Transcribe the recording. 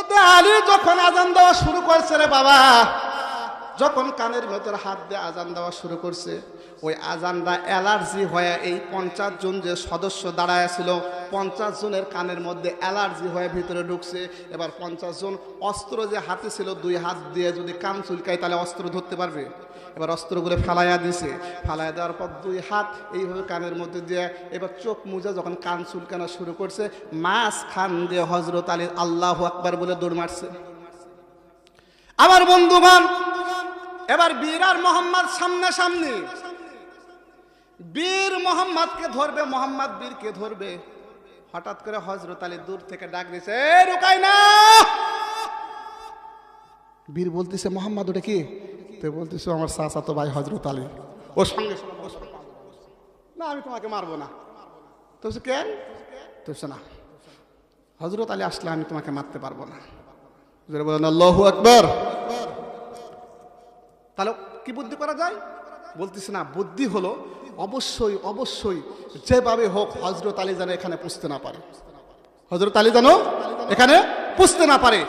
হজরত আলী যখন আজান দেওয়া শুরু করছে রে বাবা যখন কানের ভেতর হাত দিয়ে আজান দেওয়া শুরু করছে, ওই আজানটা অ্যালার্জি হয়ে এই পঞ্চাশ জন যে সদস্য দাঁড়ায় ছিল, পঞ্চাশ জনের কানের মধ্যে অ্যালার্জি হয়ে ভিতরে ঢুকছে। এবার পঞ্চাশ জন অস্ত্র যে হাতে ছিল, দুই হাত দিয়ে যদি কান চুলকায়, তাহলে অস্ত্র ধরতে পারবে? এবার অস্ত্রগুলো ফেলাইয়া দিছে। ফেলাইয়া দেওয়ার পর দুই হাত এইভাবে কানের মধ্যে দিয়ে এবার চোখ মুজা যখন কান চুলকানো শুরু করছে মাছ খান দিয়ে হজরত আলী আল্লাহ আকবার বলে দৌড় মারছে। আমার বন্ধুগণ এবার বীর আর মোহাম্মদ সামনে সামনে বীর মোহাম্মদকে ধরবে মোহাম্মদ বীরকে ধরবে। হঠাৎ করে হজরত আলী দূর থেকে ডাক দিছে "এ, রুকাই না বীর বলতেছে মোহাম্মদ ওটা কি? তো বলতেছে আমার চাচা তো ভাই হজরত আলী। ওর সঙ্গে না আমি তোমাকে মারবো না। তো কেন? তো না হজরত আলী আসলে আমি তোমাকে মারতে পারব না। বলেন আল্লাহ আকবর। তাহলে কি বুদ্ধি করা যায়? বলতেছে না, বুদ্ধি হলো অবশ্যই অবশ্যই যেভাবে হোক হজরত আলী যেন এখানে পুষতে না পারে। হজরত আলী যেন এখানে পুষতে না পারে।